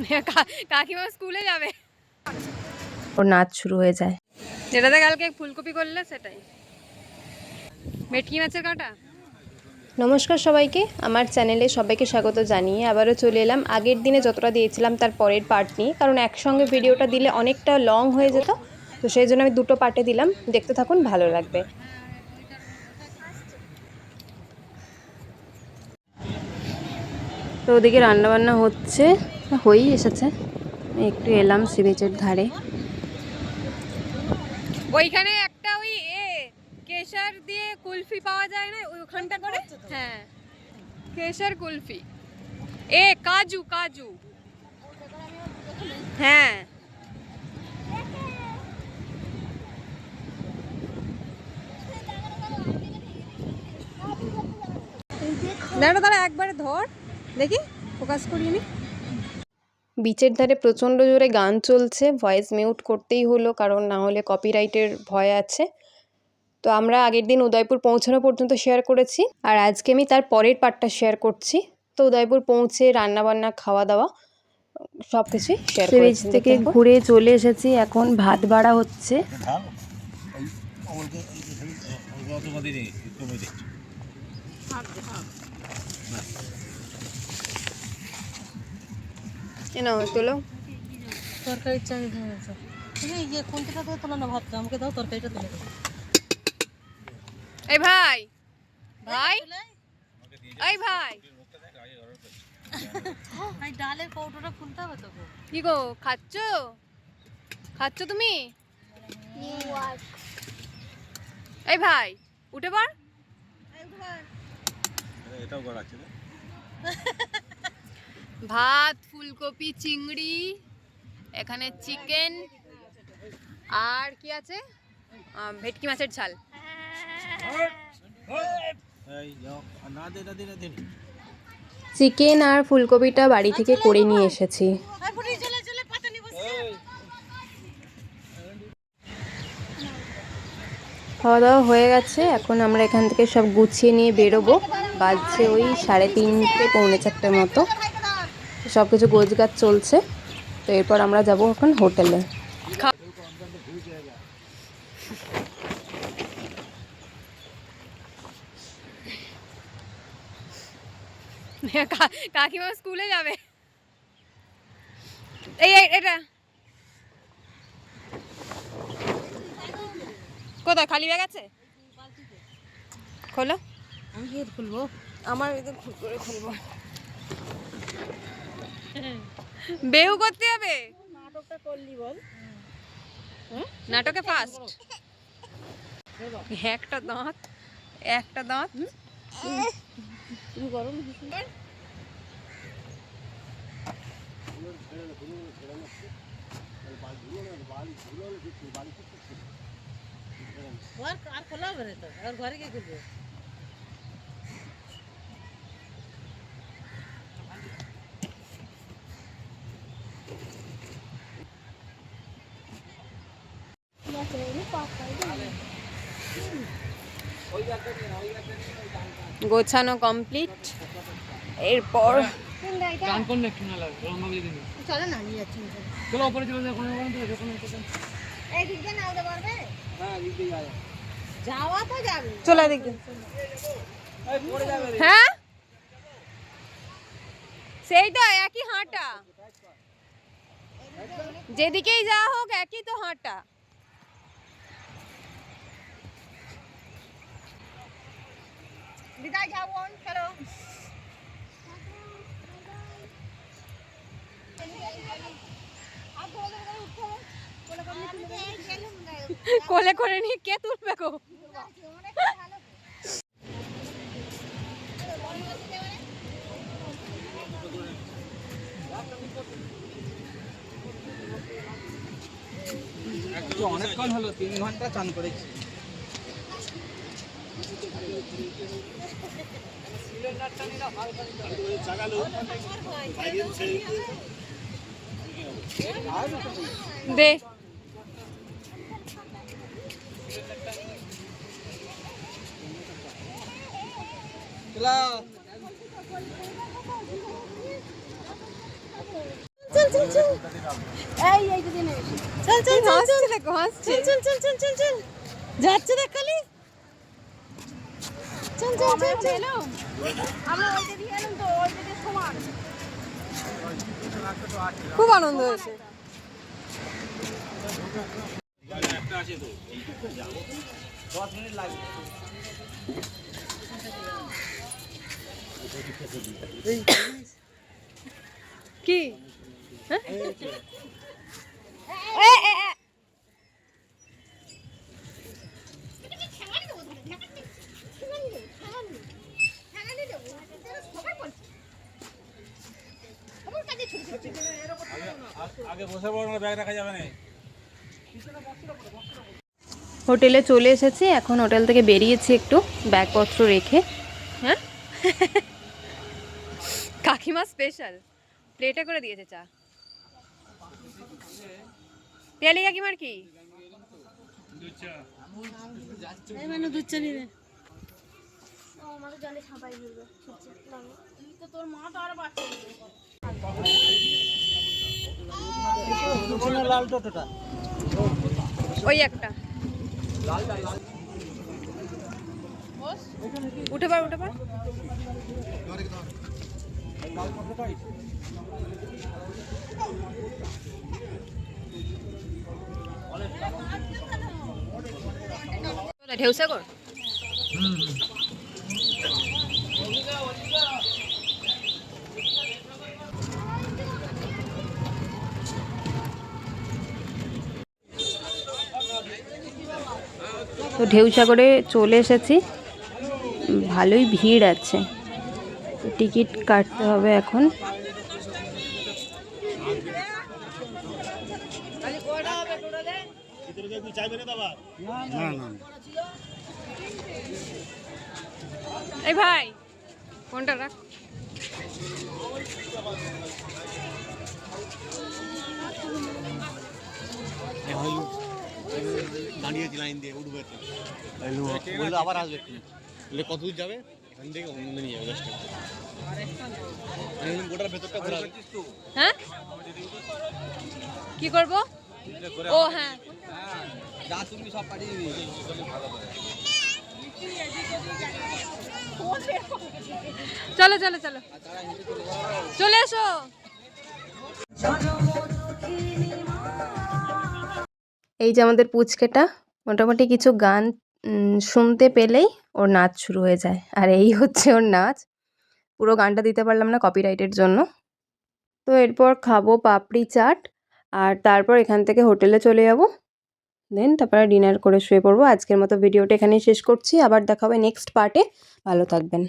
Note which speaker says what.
Speaker 1: কাকিমা স্কুলে যাবে।
Speaker 2: ওর নাচ শুরু হয়ে যায়।
Speaker 1: যেটাতে কালকে ফুলকপি করলে সেটাই। ভেটকি মাছের কাঁটা?
Speaker 2: নমস্কার সবাইকে আমার চ্যানেলে সবাইকে স্বাগত জানিয়ে আবারও চলে এলাম। আগের দিনে যতটা দিয়েছিলাম তার পরের পার্ট নিয়ে। কারণ একসঙ্গে ভিডিওটা দিলে অনেকটা লং হয়ে যেত। তো সেই জন্য আমি দুটো পার্টে দিলাম। দেখতে থাকুন ভালো লাগবে। তো ওদিকে রান্নাবান্না হচ্ছে। হয়েই এসেছে। একটু এলাম সি বিচের ধারে।
Speaker 1: ওইখানে একটা ওই এ, কেশর দিয়ে কুলফি পাওয়া যায় না? ওখানটা করে? হ্যাঁ। কেশর কুলফি। এ, কাজু কাজু। হ্যাঁ। দাঁড়া দাঁড়া একবারে ধর। দেখি, ফোকাস করি আমি
Speaker 2: বিচের ধারে প্রচণ্ড জোরে গান চলছে ভয়েস মিউট করতেই হলো কারণ না হলে কপিরাইটের ভয় আছে। তো আমরা আগের দিন উদয়পুর পৌঁছানো পর্যন্ত শেয়ার করেছি আর আজকে আমি তার পরের পার্টটা শেয়ার করছি। তো উদয়পুর পৌঁছে রান্নাবান্না খাওয়া দাওয়া সব কিছুই শেয়ার করেছি থেকে ঘুরে চলে এসেছি এখন ভাত বাড়া হচ্ছে। এ নাও তোলো।
Speaker 3: তরকারির চাল তুমি ইয়ে কোনটা তোলো না ভাতটা আমাকে দাও তরকারিটা তুলে দাও।
Speaker 1: এই ভাই ভাই এই ভাই।
Speaker 3: ডালের কৌটোটা খুলতে হবে তো
Speaker 1: কি গো খাচ্ছ? খাচ্ছ তুমি? এই ভাই উঠে পড়।
Speaker 4: এটাও গড়াচ্ছে না?
Speaker 1: ভাত, ফুলকপি, চিংড়ি, এখানে চিকেন, আর কি আছে? ভেটকি মাছের ঝাল।
Speaker 2: চিকেন আর ফুলকপিটা বাড়ি থেকে করে নিয়ে এসেছি। খাওয়া দাওয়া হয়ে গেছে, এখন আমরা এখান থেকে সব গুছিয়ে নিয়ে বেরোবো। বাজছে ওই সাড়ে তিনটে, পৌনে চারটের মতো। সব কিছু গোছগাছ চলছে। তো এরপর আমরা যাব এখন হোটেলে।
Speaker 1: কাকিমা স্কুলে যাবে। এই এটা। কোথায় খালি ব্যাগ আছে? খোলো।
Speaker 3: আমি খুলবো।
Speaker 1: আমার এদের খুব করে খুলবো। বেউ করতে হবে?
Speaker 3: নাটকটা করলি বল।
Speaker 1: নাটকে ফার্স্ট একটা দাঁত একটা দাঁত।
Speaker 3: তুমি গরম আর আর খোলা হবে না তো? আর ঘরে কি করবে
Speaker 1: গোছানো কমপ্লিট। এরপর
Speaker 3: চলে না নিয়ে যাচ্ছি যাওয়া তো যাবে।
Speaker 1: চলে দেখি হ্যাঁ? সেই তো একই হাঁটা। যেদিকেই যা হোক একই তো হাঁটা।
Speaker 3: বিদায় যাব চলো
Speaker 1: কোলে করে নিয়ে কে তুলবে গো?
Speaker 5: অনেকক্ষণ হলো তিন ঘণ্টা চান করেছি।
Speaker 1: দে।
Speaker 5: চলো
Speaker 3: চল চল।
Speaker 1: এই এই
Speaker 3: চল চল চল চল।
Speaker 1: হাসছে দেখো হাসছে
Speaker 3: চল চল চল চল চল। যাচ্ছে দেখ খালি। চল চল চল চল।
Speaker 1: আমরা ওই দিকে এলাম তো ওই দিকে সমান। খুব আনন্দ হয়েছে। কি? হ্যাঁ?
Speaker 4: আগে বসে পড়ো না ব্যাগ রাখা যাবে না।
Speaker 2: হোটেলে চলে এসেছি এখন হোটেল থেকে বেরিয়েছি একটু ব্যাগপত্র রেখে।
Speaker 1: হ্যাঁ? কাকিমা স্পেশাল প্লেটে করে দিয়েছে চা। পিয়ালি কাকিমার কি?
Speaker 3: এই মানে দুধ চা নিবে। লাল টোটোটা
Speaker 1: ওই একটা। উঠে পার উঠে পার ঢেউসা কর।
Speaker 2: তো ঢেউসাগরে চলে এসেছি। ভালোই ভিড় আছে। টিকিট কাটতে হবে এখন।
Speaker 1: এই ভাই ফোনটা রাখ।
Speaker 6: দাঁড়িয়েছি লাইন দিয়ে উঠবে বলল আবার আসবে বললে কত দূর যাবে? এখান থেকে অন্য নিয়ে যাবে গোটার ভেতরটা ঘোরাবে
Speaker 1: হ্যাঁ? কি করব? ও হ্যাঁ।
Speaker 5: যা তুমি সব পাঠিয়ে দিবি।
Speaker 1: চলো চলো চলো। চলে এসো।
Speaker 2: এই যে আমাদের পুচকেটা, মোটামুটি কিছু গান শুনতে পেলেই ওর নাচ শুরু হয়ে যায়। আর এই হচ্ছে ওর নাচ। পুরো গানটা দিতে পারলাম না কপিরাইটের জন্য। তো এরপর খাব পাপড়ি চাট, আর তারপর এখান থেকে হোটেলে চলে যাব। দেন তারপরে ডিনার করে শুয়ে পড়ব। আজকের মতো ভিডিওটা এখানেই শেষ করছি। আবার দেখা হবে নেক্সট পার্টে ভালো থাকবেন।